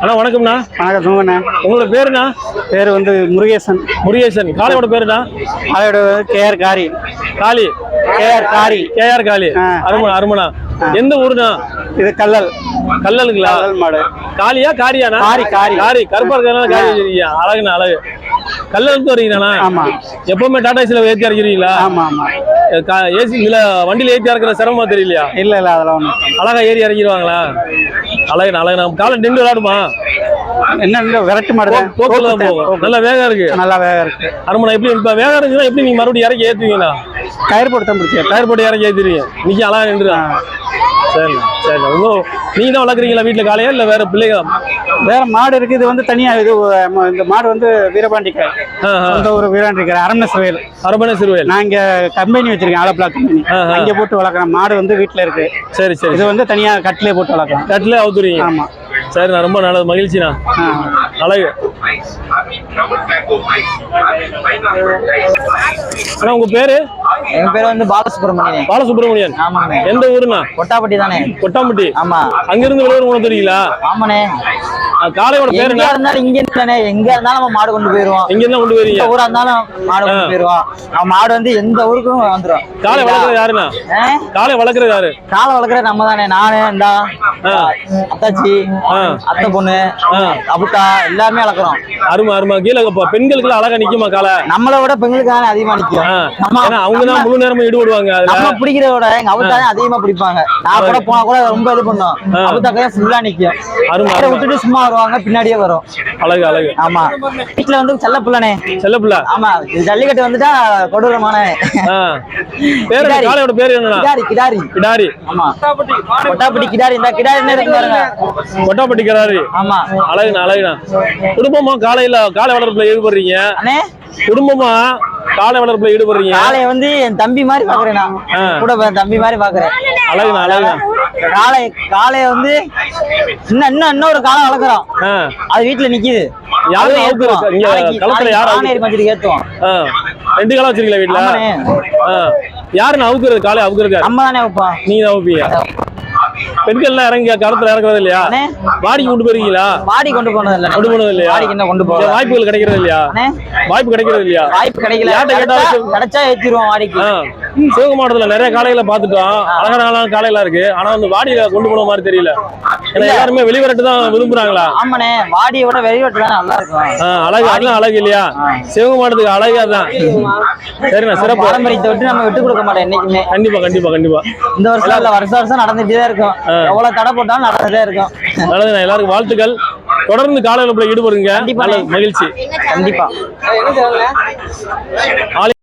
அண்ணா வணக்கம்ண்ணா. வணக்கம் சொல்லுங்கண்ணே உங்களோட பேருண்ணா? பேர் வந்து முருகேசன். முருகேசன். காளையோட பேருண்ணா? அதோட கேஆர் காரி காளி. கேஆர் காரி கேஆர் காளி. ஆ. அருமணா அருமணா எந்த ஊருண்ணா? இது கல்லல். கல்லலுங்களா? கல்லல் மாடு. காளியா காரியாண்ணா? காரி, காரி. காரி. கருப்பா இருக்கிறதுனால காரி வச்சிருக்கீங்க. அழகுண்ணா அழகு. கல்லலுக்கு வரீங்கண்ணா ஆமா. எப்பவுமே டாடா ஏசில ஏத்தி இறக்கிறீங்களா ஆமா ஆமா. ஏசி இதுல வண்டியில ஏத்தி இறக்குற சிரமமா தெரியலையா? இல்ல இல்ல அதெல்லாம் ஒண்ணும் அழகா ஏறி இறங்கிடுவாங்களா? அழகுண்ணா அழகுண்ணா காலம் நின்று விளையாடுமா? என்ன விரட்டு மாடு. போக்குல போகும். நல்ல வேகம் இருக்கு. நல்லா வேகம் இருக்கு. அருமணா எப்படி இப்ப வேகம் இருந்துச்சுன்னா எப்படி நீங்க மறுபடியும் இறக்கி ஏத்துவீங்களா? கயிறு போட்டு தான் பிடிச்சி டயர் போட்டு இறக்கி ஏத்திருவீங்க நிக்க அழகா நின்றுதான். சரிண்ணா சரிண்ணா உங்க நீங்க தான் வளர்க்குறீங்களா வீட்டுல காலையா இல்ல வேற பிள்ளைங்க வேற மாடு இருக்கு. இது வந்து தனியா இது ம- இந்த மாடு வந்து வீரபாண்டிக்காய். சொந்த ஒரு வீராண்டிக்காய் அரண்மேஸ்வரல் அரபண சிறுவேல் நான் இங்க கம்பெனி வச்சிருக்கேன் ஆலப்பிளா கம்பெனி. ஆஹா. அங்க போட்டு வளர்க்குறேன் மாடு வந்து வீட்டுல இருக்கு. சரி சரி. இது வந்து தனியா கட்டிலே போட்டு வளர்க்கலாம். கட்டில அவுத்துறீங்க? ஆமா. சரிண்ணா ரொம்ப நல்லது. மகிழ்ச்சிண்ணா. ஆ. அழகு. அண்ணா உங்க பேரு? என் பேர் வந்து பாலசுப்ரமணியன். பாலசுப்ரமணியன். ஆமாண்ணே. எந்த ஊருண்ணா? கொட்டாப்பட்டி தானே. கொட்டாம்பட்டி. ஆமா. அங்கிருந்து வெளியூர் உனக்கு தெரியுங்களா? ஆமாண்ணே. காளையோட பேர் என்ன? இருந்தாலும் இங்க இருந்தானே எங்க இருந்தாலும் நம்ம மாடு கொண்டு போயிருவோம். எங்க இருந்தா கொண்டு எந்த ஊரா இருந்தாலும் மாடு கொண்டு போயிருவோம். நம்ம மாடு வந்து எந்த ஊருக்கும் வந்துரும். காளை வளர்க்குறது யாருண்ணா? காளை வளர்க்குறது யாரு? காளை வளர்க்குற நம்ம தானே நானு இந்தா. அத்தாச்சி. அத்தை பொண்ணு. அபுத்தா எல்லாமே வளர்க்குறோம். அருமா அருமா. கீழே பெண்களுக்கு அழகா நிக்குமா காளை? நம்மளை விட பெண்களுக்கு தானே அதிகமா நிக்கும். அவங்க தான் முழு நேரமும் ஈடுபடுவாங்க. நம்ம பிடிக்கிறத விட எங்க அபுத்தா தான் அதிகமா பிடிப்பாங்க. நான் கூட போனா கூட ரொம்ப இது பண்ணும். ஆ. அபுத்தாக்கே ஃபுல்லா நிக்கும். அருமை. விட்டுட்டு சும்மா வருவாங்க பின்னாடியே வரும். அழகு அழகு. ஆமா. வீட்டுல வந்து செல்ல பிள்ளைனே. செல்ல பிள்ளை ஆமா இது ஜல்லிக்கட்டு வந்துட்டா கொடூரமான. பேரு. காளையோட பேரு என்னண்ணா கிடாரி கிடாரி. கிடாரி. ஆமா. கொட்டாப்பட்டி கிடாரி இந்த கிடாரி என்ன இருக்கு பாருங்க. கொட்டாப்பட்டி கிடாரி. ஆமா. அழகுண்ணா அழகுண்ணா. குடும்பமா காலையில காளை வளர்ப்புல ஈடுபடுறீங்க. அண்ணே? குடும்பமா காளை வளர்ப்புல ஈடுபடுறீங்க? காளைய வந்து என் தம்பி மாதிரி பாக்குறேன் நான். கூட தம்பி மாதிரி பாக்குறேன். அழகுண்ணா அழகுண்ணா காளை காளைய வந்து இன்னும் இன்னும் இன்னொரு காளை வளர்க்குறோம். அது வீட்டுல நிக்குது. யாரு அதுவும் அவுக்குறது? ஏத்துவோம். இங்க நாளைக்கு- களத்துல ஆணையர் மஞ்சள் ஏத்துவோம். ரெண்டு காலம் வச்சிருக்கீங்களா வீட்டுல. யாருண்ணா அவுக்குறது? காளை அவுக்குறது நம்ம தானே வைப்போம் நீங்க அவுப்பீங்க. பெண்கள் எல்லாம் இறங்கி கருத்துல இறக்குறது இல்லையா. வாடிக்கு கொண்டு போறீங்களா வாடி கொண்டு போனது இல்ல கொண்டு போனது இல்லையா கொண்டு போவோம் வாய்ப்புகள் கிடைக்கிறது இல்லையா வாய்ப்பு கிடைக்கிறது இல்லையா வாய்ப்பு கிடைக்கல. யார்ட்ட கேட்டாலும் கிடைச்சா- ஏத்திடுவோம் வாடிக்கு. மாவட்டத்துல நிறைய காளைகளை பார்த்துட்டோம். அழகான அழகான காளைகளா இருக்கு. ஆனா வந்து வாடியில கொண்டு போன மாதிரி தெரியல. எல்லாருமே வெளிவரட்டு தான் விரும்புறாங்களா? ஆமாண்ணே. வாடியை விட வெளிவட்டு தான் நல்லா இருக்கும். அழகு அதெல்லாம் அழகு இல்லையா? சிவகங்கை மாவட்டத்துக்கு அழகு அதான் சரிண்ணா சிறப்பு. பாரம்பரியத்தை விட்டு நம்ம விட்டு கொடுக்க மாட்டோம் என்னைக்குமே. கண்டிப்பா கண்டிப்பா கண்டிப்பா. இந்த வருஷம் இல்ல வருஷம் வருஷம் நடந்துட்டே தான் இருக்கும். எவ்வளவு தடை போட்டாலும் நடந்துட்டே இருக்கும். நல்லதுண்ணா எல்லாருக்கும் வாழ்த்துக்கள். தொடர்ந்து காலை வளர்ப்புல ஈடுபடுங்க. மகிழ்ச்சி. கண்டிப்பா.